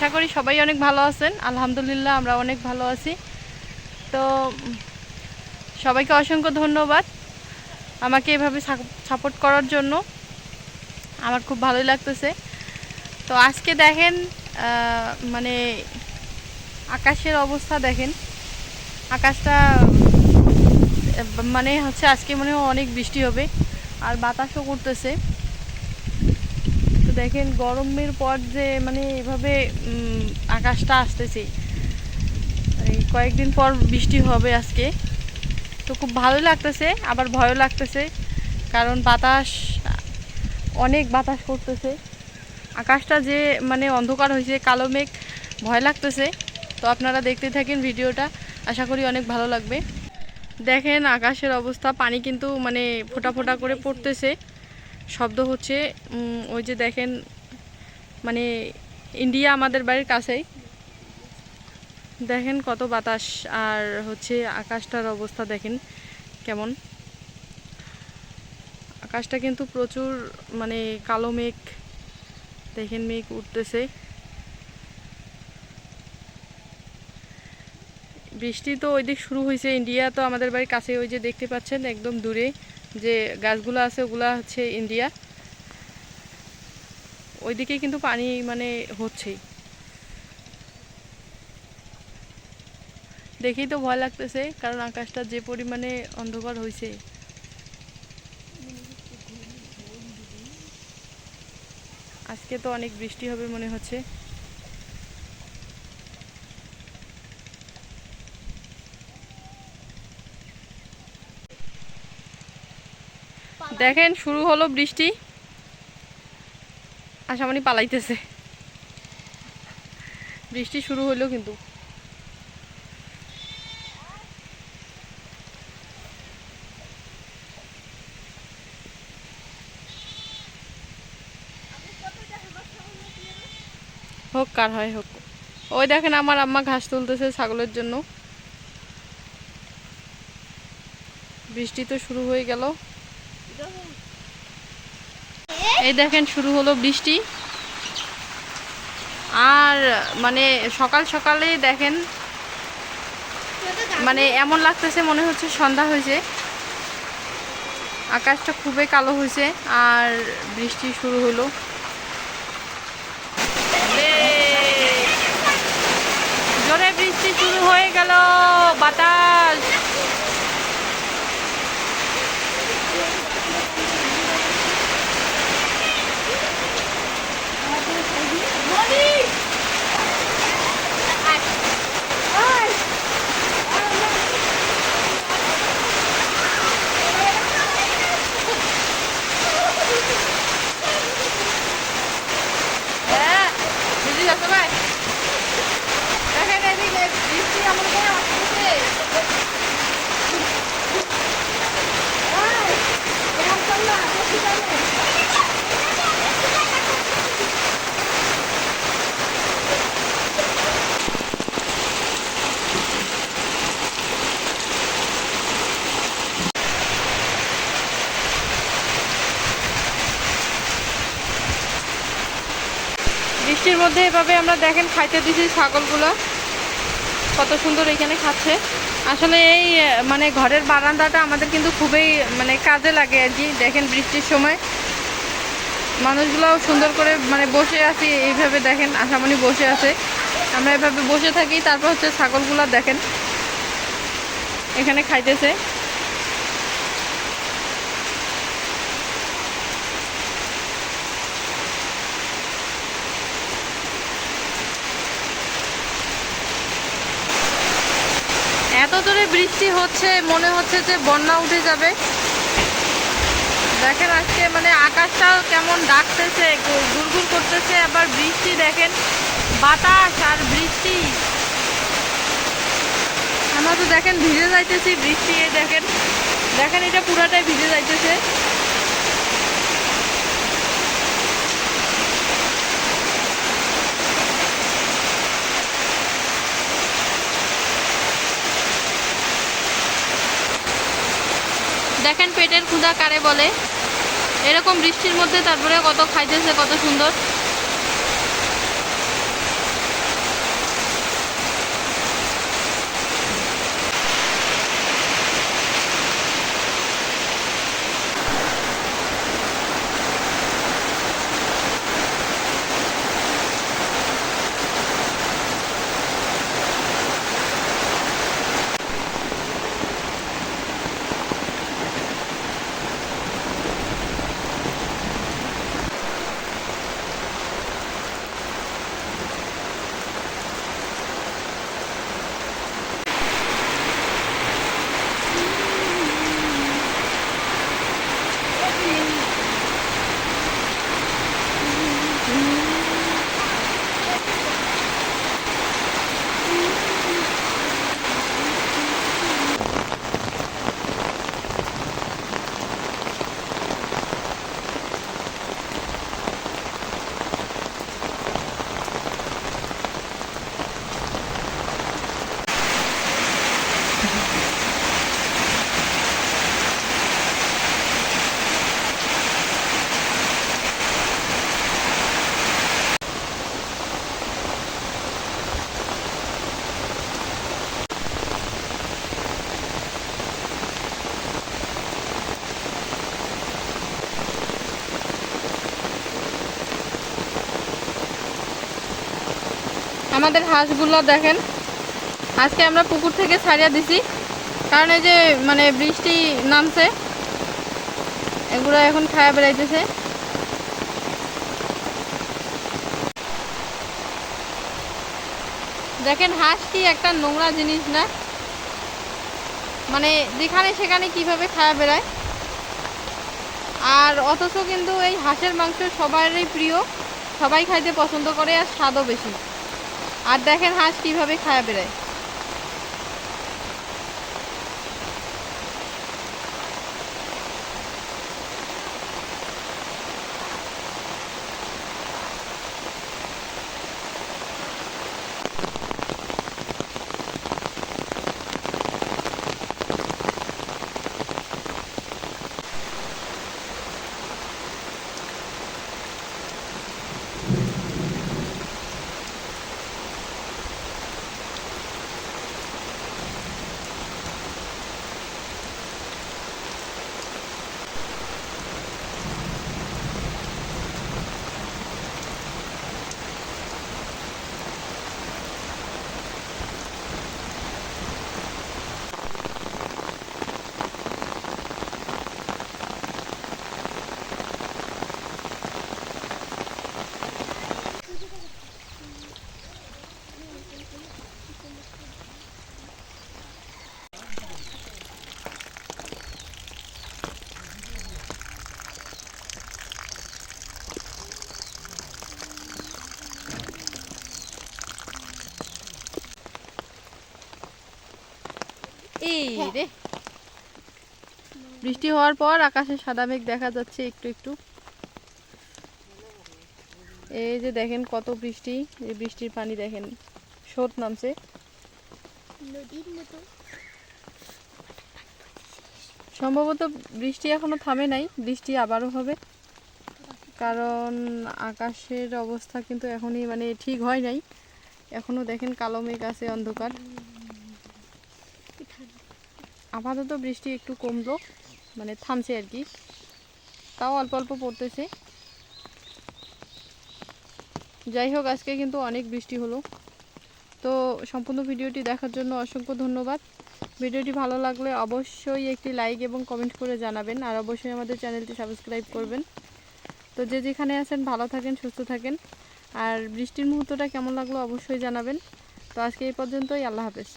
আশা করি সবাই অনেক ভালো আছেন। আলহামদুলিল্লাহ আমরা অনেক ভালো আছি। তো সবাইকে অসংখ্য ধন্যবাদ আমাকে এভাবে সাপোর্ট করার জন্য। আমার খুব ভালোই লাগতেছে। তো আজকে দেখেন মানে আকাশের অবস্থা দেখেন। আকাশটা মানে হচ্ছে আজকে মনে হয় অনেক বৃষ্টি হবে। আর বাতাসও করতেছে। তো দেখেন গরমের পর যে মানে এভাবে আকাশটা আসতেছে। কয়েকদিন পর বৃষ্টি হবে আজকে। তো খুব ভালো লাগতেছে, আবার ভয়ও লাগতেছে। কারণ বাতাস, অনেক বাতাস করতেছে। আকাশটা যে মানে অন্ধকার হয়েছে, কালো মেঘ, ভয় লাগতেছে। তো আপনারা দেখতে থাকেন ভিডিওটা। আশা করি অনেক ভালো লাগবে। দেখেন আকাশের অবস্থা, পানি কিন্তু মানে ফোটা ফোটা করে পড়তেছে। শব্দ হচ্ছে ওই যে দেখেন মানে ইন্ডিয়া আমাদের বাড়ির কাছেই। দেখেন কত বাতাস, আর হচ্ছে আকাশটার অবস্থা দেখেন কেমন। আকাশটা কিন্তু প্রচুর মানে কালো মেঘ, দেখেন মেঘ উঠতেছে। বৃষ্টি তো ওই দিক শুরু হয়েছে, ইন্ডিয়া তো আমাদের বাড়ির কাছে ওই যে দেখতে পাচ্ছেন, একদম দূরে। যে গাছগুলো আছে, ওগুলা হচ্ছে ইন্ডিয়া। ওইদিকে কিন্তু পানি মানে হচ্ছেই। দেখেই তো ভয় লাগতেছে, কারণ আকাশটা যে পরিমাণে অন্ধকার হয়েছে আজকে তো অনেক বৃষ্টি হবে মনে হচ্ছে। দেখেন, শুরু হলো বৃষ্টি। আশা আশামণি পালাইতেছে। বৃষ্টি শুরু হলো কিন্তু। হোক, কার হয় হোক। ওই দেখেন, আমার আম্মা ঘাস তুলতেছে ছাগলের জন্য। বৃষ্টি তো শুরু হয়ে গেল। এই দেখেন, শুরু হলো বৃষ্টি। আর মানে সকাল সকালে দেখেন মানে এমন লাগতেছে মনে হচ্ছে সন্ধ্যা হয়েছে। আকাশটা খুবই কালো হয়েছে, আর বৃষ্টি শুরু হলো। জোরে বৃষ্টি শুরু হয়ে গেল, বাতাস। বৃষ্টির মধ্যে এভাবে আমরা দেখেন খাইতে দিছি ছাগলগুলো। কত সুন্দর এখানে খাচ্ছে। আসলে এই মানে ঘরের বারান্দাটা আমাদের কিন্তু খুবই মানে কাজে লাগে আর কি। দেখেন বৃষ্টির সময়। মানুষগুলোও সুন্দর করে মানে বসে আছি, এইভাবে দেখেন আশামণি বসে আছে। আমরা এভাবে বসে থাকি, তারপর হচ্ছে ছাগলগুলো দেখেন। এখানে খাইতেছে। এত জোরে বৃষ্টি হচ্ছে, মনে হচ্ছে যে বন্যা উঠে যাবে। দেখেন আজকে মানে আকাশটা কেমন ডাকতেছে গুড়গুড় করতেছে, আবার বৃষ্টি দেখেন, বাতাস আর বৃষ্টি। আমরা তো দেখেন ভিজে যাইতেছি, বৃষ্টি দেখেন দেখেন এটা পুরাটাই ভিজে যাইতেছে। দেখেন পেটের ক্ষুধা কারে বলে। এরকম বৃষ্টির মধ্যে তারপরে কত খাইতেছে কত সুন্দর। আমাদের হাঁসগুলো দেখেন। আজকে আমরা পুকুর থেকে ছাড়িয়ে দিছি। কারণ এই যে মানে বৃষ্টি নামছে, এগুলো এখন খায়া বেড়াইতেছে। দেখেন হাঁস কি একটা নোংরা জিনিস না? মানে যেখানে সেখানে কীভাবে খায়া বেড়ায়। আর অথচ কিন্তু এই হাঁসের মাংস সবারই প্রিয়, সবাই খাইতে পছন্দ করে আর স্বাদও বেশি। আর দেখেন হাঁস কীভাবে খায় বেড়ায় এই রে। বৃষ্টি হওয়ার পর আকাশে সাদা মেঘ দেখা যাচ্ছে একটু একটু। এই যে দেখেন কত বৃষ্টি এই বৃষ্টির পানি দেখেন স্রোত নামছে। নদীর মতো। সম্ভবত বৃষ্টি এখনও থামে নাই বৃষ্টি আবারও হবে। কারণ আকাশের অবস্থা কিন্তু এখনই মানে ঠিক হয় নাই। এখনও দেখেন কালো মেঘ আছে অন্ধকার। আপাতত বৃষ্টি একটু কমলো মানে থামছে আর কি। তাও অল্প অল্প পড়তেছে। যাই হোক, আজকে কিন্তু অনেক বৃষ্টি হলো। তো সম্পূর্ণ ভিডিওটি দেখার জন্য অসংখ্য ধন্যবাদ। ভিডিওটি ভালো লাগলে অবশ্যই একটি লাইক এবং কমেন্ট করে জানাবেন, আর অবশ্যই আমাদের চ্যানেলটি সাবস্ক্রাইব করবেন। তো যে যেখানে আছেন, ভালো থাকেন, সুস্থ থাকেন। আর বৃষ্টির মুহূর্তটা কেমন লাগল অবশ্যই জানাবেন। তো আজকে এই পর্যন্তই, আল্লাহ হাফেজ।